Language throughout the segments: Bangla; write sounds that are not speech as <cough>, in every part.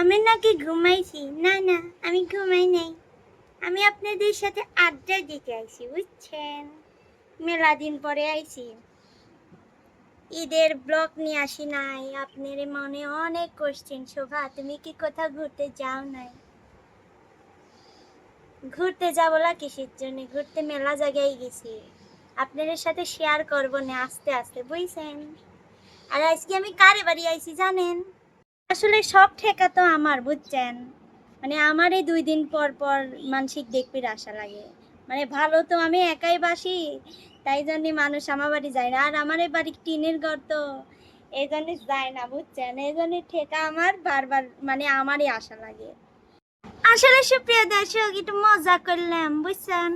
আমি নাকি ঘুমাইছি? না না, আমি ঘুমাই নাই। আমি আপনাদের সাথে আড্ডা দিতে আইছি, বুঝছেন? মেলা দিন পরে আইছি। ঈদের ব্লগ নিয়ে আসি নাই। আপনার মনে অনেক কোশ্চেন শোভা, তুমি কি কোথাও ঘুরতে যাও নাই? ঘুরতে যাব না কিসের জন্য? ঘুরতে মেলা জায়গায় গেছি। আপনাদের সাথে শেয়ার করব না আস্তে আস্তে, বুঝছেন? আর আজকে আমি কারে বাড়ি আইছি জানেন? আসলে সব ঠেকা তো আমার, বুঝছেন? মানে আমার এই দুই দিন পর পর মানসিক দেখবির আশা লাগে। মানে ভালো তো আমি একাই বাসি, তাই জন্যে মানুষ আমার বাড়ি যায় না। আর আমার এই বাড়ি টিনের ঘর তো এই জন্যে যায় না, বুঝছেন? এই জন্যে ঠেকা আমার বারবার মানে আমারই আশা লাগে। আসলে সুপ্রিয় দর্শক, একটু মজা করলাম, বুঝছেন?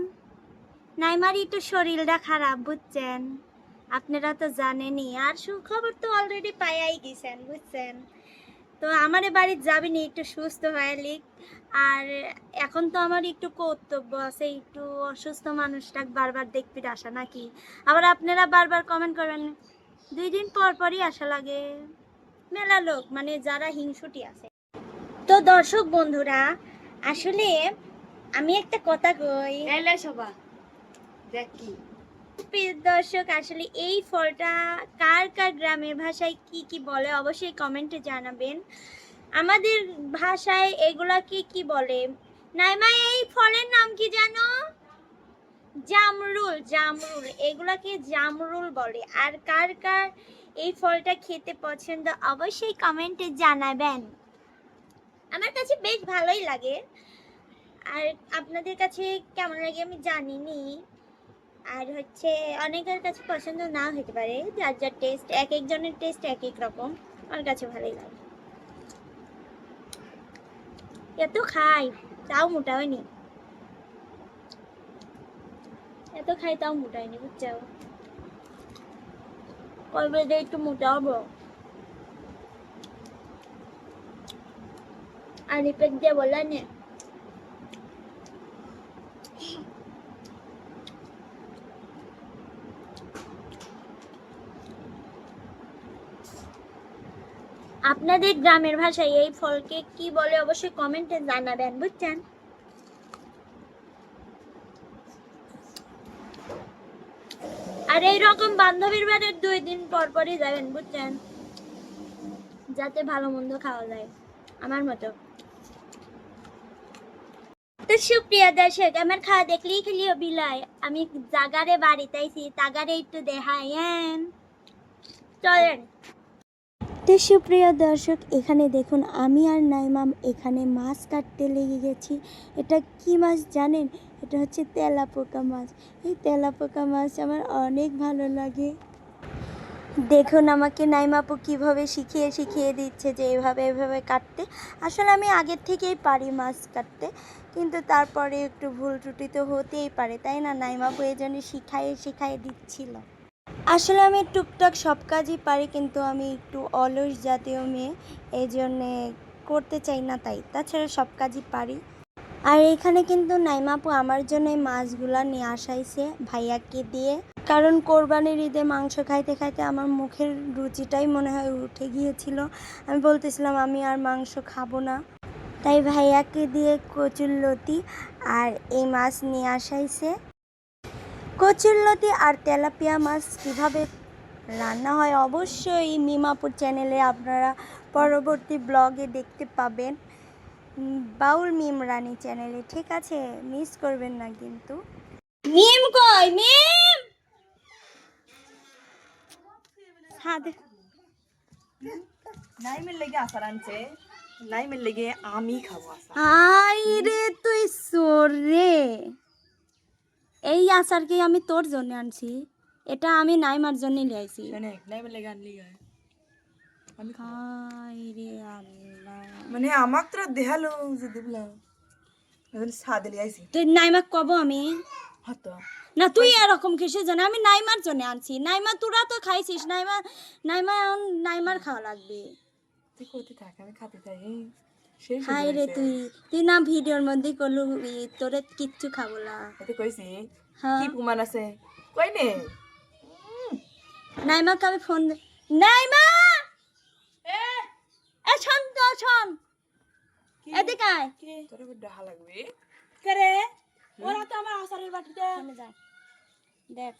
নাইমার একটু শরীরটা খারাপ, বুঝছেন? আপনারা তো জানেনই, আর সুখবর তো অলরেডি পাইয়াই গেছেন, বুঝছেন? তো আমার বাড়ির যাবেনি একটু সুস্থ হয়ে লিক আর এখন তো আমার একটু কর্তব্য আছে, একটু অসুস্থ মানুষটা বারবার দেখতে আসা নাকি? আবার আপনারা বারবার কমেন্ট করবেন, দুই দিন পর পরই আসা লাগে। মেলা লোক মানে যারা হিংসুটি আছে। তো দর্শক বন্ধুরা, আসলে আমি একটা কথা কই। সবা, দেখ। প্রিয় দর্শক, আসলে এই ফলটা কার কার গ্রামের ভাষায় কি কি বলে অবশ্যই কমেন্টে জানাবেন। আমাদের ভাষায় এগুলাকে কি বলে? নাইমা, এই ফলের নাম কি জানো? জামরুল জামরুল, এগুলাকে জামরুল বলে। আর কার কার এই ফলটা খেতে পছন্দ অবশ্যই কমেন্টে জানাবেন। আমার কাছে বেশ ভালোই লাগে। আর আপনাদের কাছে কেমন লাগে আমি জানিনি। আর হচ্ছে অনেকের কাছে পছন্দ না হতে পারে। যার যার টেস্ট এক একজনের টেস্ট এক এক রকম। আমার কাছে ভালোই লাগে। এত খাই, তাও মোটা হয়নি এত খাই, তাও মোটা হয়নি বুঝছ? কবে যে একটু মোটা হব আর রিপেট দিয়ে বললেন আপনাদের গ্রামের ভাষায় এই ফলকে কি বলে অবশ্যই কমেন্টে জানাবেন, বুঝছেন? আর এই রকম বান্ধবীর বাড়ি দুই দিন পর পরই যাবেন, বুঝছেন? যাতে ভালো মন্দ খাওয়া যায়, আমার মতো। তো সুপ্রিয়া দর্শক, আমার খাওয়া দেখলেই খেলিও বিলয় আমি জাগারে বাড়িতে আইছি, তাগারে একটু দেখায়েন। চলেন। তো সুপ্রিয় দর্শক, এখানে দেখুন আমি আর নাইমাম এখানে মাছ কাটতে লেগে গেছি। এটা কি মাছ জানেন? এটা হচ্ছে তেলাপোকা মাছ। এই তেলাপোকা মাছ আমার অনেক ভালো লাগে। দেখুন আমাকে নাইমাপু কীভাবে শিখিয়ে শিখিয়ে দিচ্ছে যে এভাবে এভাবে কাটতে। আসলে আমি আগের থেকেই পারি মাছ কাটতে, কিন্তু তারপরে একটু ভুল ত্রুটি তো হতেই পারে, তাই না? নাইমাপু এই জন্য শিখাইয়ে শিখাইয়ে দিচ্ছিল। আসলে আমি টুকটাক সব কাজই পারি, কিন্তু আমি একটু অলস জাতীয় মেয়ে এই জন্যে করতে চাই না তাই। তাছাড়া সব কাজই পারি। আর এখানে কিন্তু নাইমাপু আমার জন্য মাছগুলা নিয়ে আসাইছে ভাইয়াকে দিয়ে। কারণ কোরবানির ঈদে মাংস খাইতে খাইতে আমার মুখের রুচিটাই মনে হয় উঠে গিয়েছিল। আমি বলতেছিলাম, আমি আর মাংস খাব না। তাই ভাইয়াকে দিয়ে কচুরলতি আর এই মাছ নিয়ে আসাইছে। কচুরলতি আর তেলাপিয়া মাছ কীভাবে রান্না হয় অবশ্যই মিমাপুর চ্যানেলে আপনারা পরবর্তী ব্লগে দেখতে পাবেন। বাউল মিম রানী চ্যানেলে ঠিক আছে? মিস করবেন না কিন্তু। মিম কই? মিম! লেগে আসার আনছে। লেগে আমি খাব আই রে তুই সোর। রে এই আচারকে আমি তোর জন্য আনছি। এটা আমি নাইমার জন্য নিয়ে আইছি। শোনে নাই মিল লেগে আনলি আমি খাব। রে আল্লাহ। মানে আমাক তোরা দেখাল যে দিবলা। সাদ লিয়ে আইছি। তুই নাইমাক কব আমি। হত। না তুই এরকম কিসের জন্য? আমি নাইমার জন্য আনছি। নাইমা তোরা তো খাইছিস। নাইমা নাইমা নাইমার খাওয়া লাগবে। তুই করতে থাক? আমি খাতে সেই হাই রে তুই তুই না ভিডিওর মধ্যে করলু তোরে কিচ্ছু খাব না। এতে কইছি হ্যাঁ। কি প্রমাণ আছে? কই নে? নাইমাকে আমি ফোন দে নাইমা! এ! শোন তো শোন। এদিকে আয়। তোর দেখা লাগবে। করে ওরা তো আমার আসারের বাটিতে। সামনে যা দেখ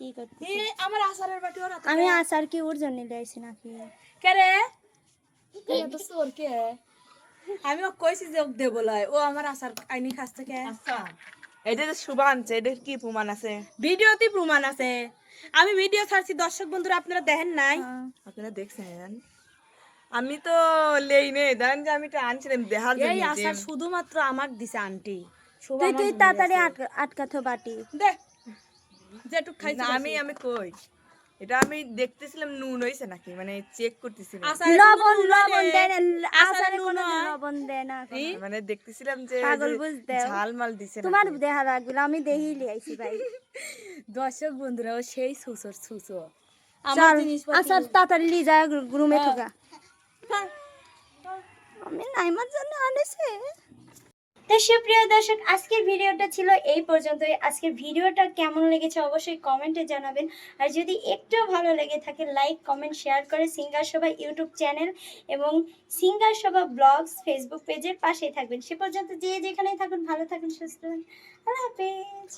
কি করতে এ, আমার আসারের বাটি ওরা আমি আসার কি ওর জন্য লাইছি নাকি? করে তুই তো সোর কে? আমি ওকে কইছি যে ওকে দেবো লয়। ও আমার আসার আইনি কাছ থেকে। আচ্ছা। এটা যে শুভ আনছে এটা কি প্রমাণ আছে? ভিডিওতে প্রমাণ আছে। আমি ভিডিও ছাড়ছি দর্শক বন্ধুরা আপনারা দেখেন নাই? হ্যাঁ। আপনারা দেখছেন? আমি তো লেই নেই। জানেন যে আমি এটা আনছিলাম দেহার জন্য যে- আসার শুধুমাত্র আমাকে দিছে আন্টি। তুই তুই তাড়াতাড়ি আটকাতো বাটি। দে। যেটুক খাইছি না আমি আমি কই? এটা আমি দেখতেছিলাম নুন হইছে নাকি? মানে চেক করতেছিলাম। আসারে লবণ লবণ নাই। আসারে কোনো হয়। লবণ দেয় না মানে দেখতেছিলাম যে পাগল বুঝ দেয় ঝাল মাল দিছে তোমার। দেহা লাগল আমি দেখি লিয়াইছি ভাই। <laughs> দর্শক বন্ধুরাও সেই সুসর সুসো আমার জিনিসপত্র আসার তাড়াতাড়ি লি যা রুমে ঢোকা আমি নাইমার জন্য আনেছে। তো সুপ্রিয় দর্শক, আজকের ভিডিওটা ছিল এই পর্যন্তই। আজকের ভিডিওটা কেমন লেগেছে অবশ্যই কমেন্টে জানাবেন। আর যদি একটু ভালো লেগে থাকে, লাইক, কমেন্ট, শেয়ার করে সিঙ্গার সভা ইউটিউব চ্যানেল এবং সিঙ্গার সভা ব্লগস ফেসবুক পেজের পাশেই থাকবেন। সে পর্যন্ত যে যেখানেই থাকুন, ভালো থাকুন, সুস্থ থাকুন। আল্লাহ হাফেজ।